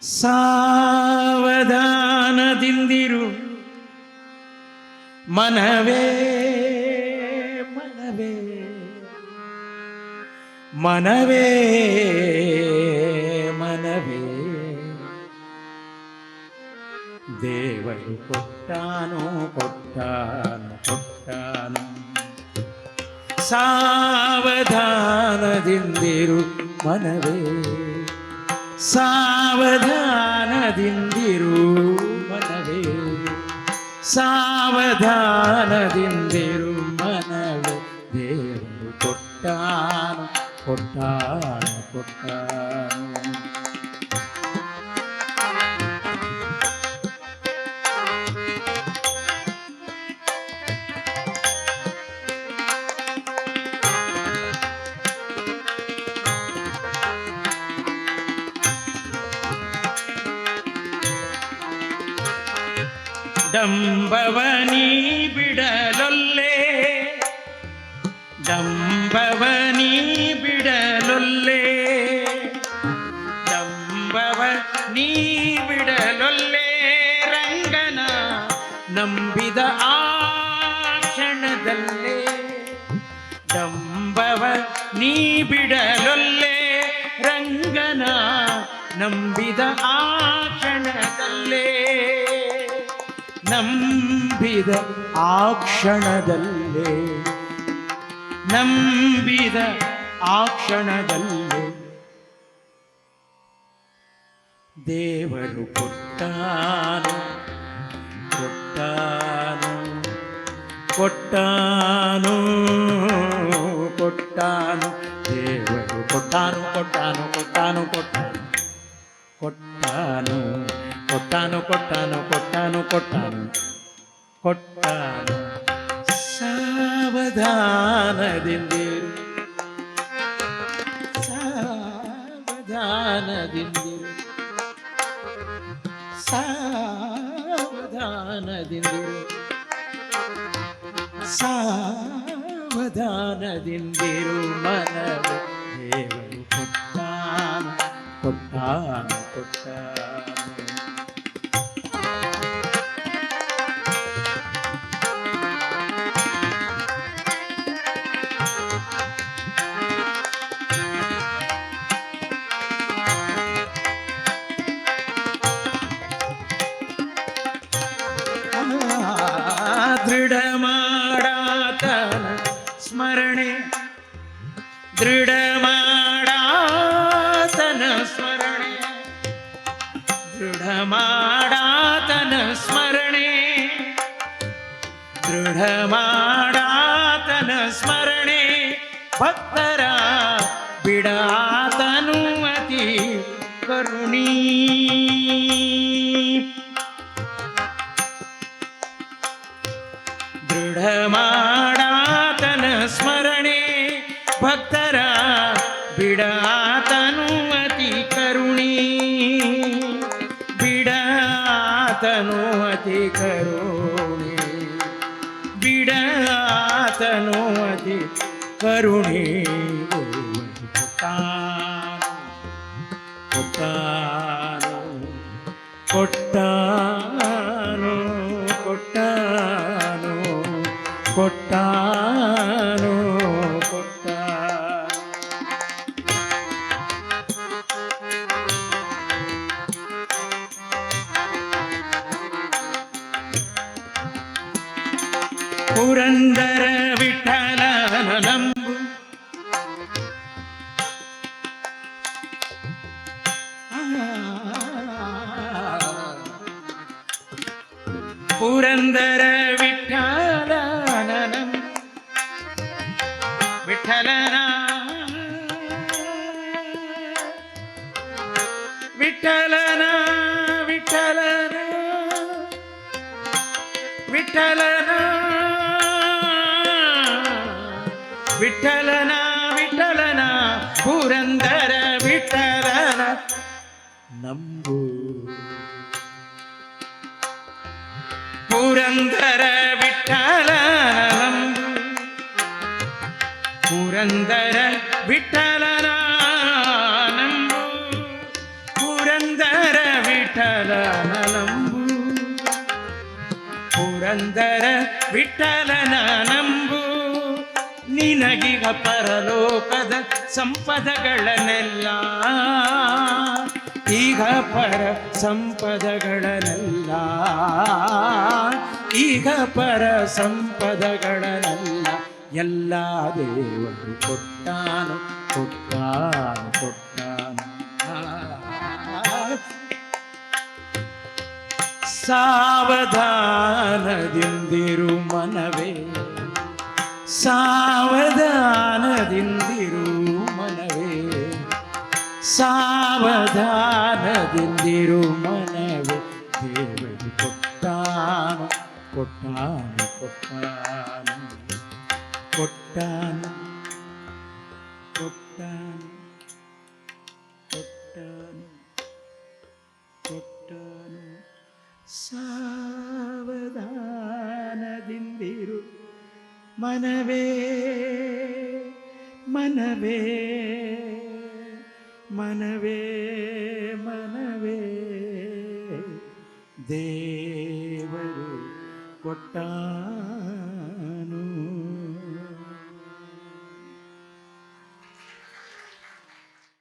ಸಾವಧಾನದಿಂದಿರು. ಮನವೇ ಮನವೇ ಮನವೇ ಮನವೇ. ದೇವರು ಕೊಟ್ಟಾನು ಕೊಟ್ಟಾನು ಕೊಟ್ಟಾನು. ಸಾವಧಾನದಿಂದಿರು ಮನವೇ. സാവധാനതിന്തിരു മനവേ സാവധാനതിന്തിരു മനവേ ദേവു കൊട്ടാനും കൊട്ടാനും കൊട്ടാനും ಡಂಬವನಿ ಬಿಡಲೊಲ್ಲೆ ಡಂಬವನಿ ಬಿಡಲೊಲ್ಲೆ ಡಂಬವ ನೀ ಬಿಡಲೊಲ್ಲೆ ರಂಗನ ನಂಬಿದ ಆ ಕ್ಷಣದಲ್ಲೇ ಡಂಬವ ನೀ ಬಿಡಲೊಲ್ಲೆ ರಂಗನ ನಂಬಿದ ಆ ಕ್ಷಣದಲ್ಲೇ ನಂಬಿದ ಆ ಕ್ಷಣದಲ್ಲೇ, ನಂಬಿದ ಆ ಕ್ಷಣದಲ್ಲೇ ದೇವರು ಕೊಟ್ಟಾನು ಕೊಟ್ಟಾನು ಕೊಟ್ಟಾನು ಕೊಟ್ಟಾನು, ದೇವರು ಕೊಟ್ಟಾನು ಕೊಟ್ಟಾನು ಕೊಟ್ಟಾನು ಕೊಟ್ಟಾನು. కొట్టాను కొట్టాను కొట్టాను కొట్టాను కొట్టాను సావధానదింది సావధానదింది సావధానదింది సావధానదిందిరు మనవు దేవుడు కొట్టాను కొట్టాను కొట్టాను ದೃಢಮಾಡಾತ ಸ್ಮರಣೆ ದೃಢಮಾಡಾತನ ಸ್ಮರಣೆ ದೃಢಮಾಡಾತನ ಸ್ಮರಣೆ ದೃಢಮಾಡಾತನ ಸ್ಮರಣೆ ಭಕ್ತರ ಬಿಡಾತನು ಅತಿ ಕರುಣೀ ಮಾಡಾತನ ಸ್ಮರಣೆ ಭಕ್ತರ ಬಿಡಾತನು ಅತಿ ಕರುಣಿ. ಬಿಡಾತನು ಅತಿ ಕರುಣಿ. ಬಿಡಾತನು ಅತಿ ಕರುಣಿ. ಕೊಟ್ಟಾನು కొట్టాను కొట్టా புரந்தர விட்டலான நம்பு. புரந்தர விட்டலனா விட்டலனா விட்டலனா விட்டலனா விட்டலனா புரந்தர விட்டலனா. நம்பு. புரந்தர விட்டலனா நம்பு. புரந்தர விட்டல ಪುರಂದರ ವಿಠಲನ ನಂಬು. ನಿನಗಿಗ ಪರಲೋಕದ ಸಂಪದಗಳನ್ನೆಲ್ಲ. ಈಗ ಪರ ಸಂಪದಗಳನ್ನೆಲ್ಲ. ಈಗ ಪರ ಸಂಪದಗಳನ್ನೆಲ್ಲ. ಎಲ್ಲ ದೇವರು ಕೊಟ್ಟಾನು ಕೊಟ್ಟಾನು ಕೊಟ್ಟಾನು. സാവധാനതിന്തിരു മനവേ സാവധാനതിന്തിരു മനവേ സാവധാനതിന്തിരു മനവേ തിരുവതി കൊട്ടാനും കൊട്ടാനും കൊട്ടാനും കൊട്ടാനും மனவே மனவே மனவே மனவே. தேவரு கொட்டான்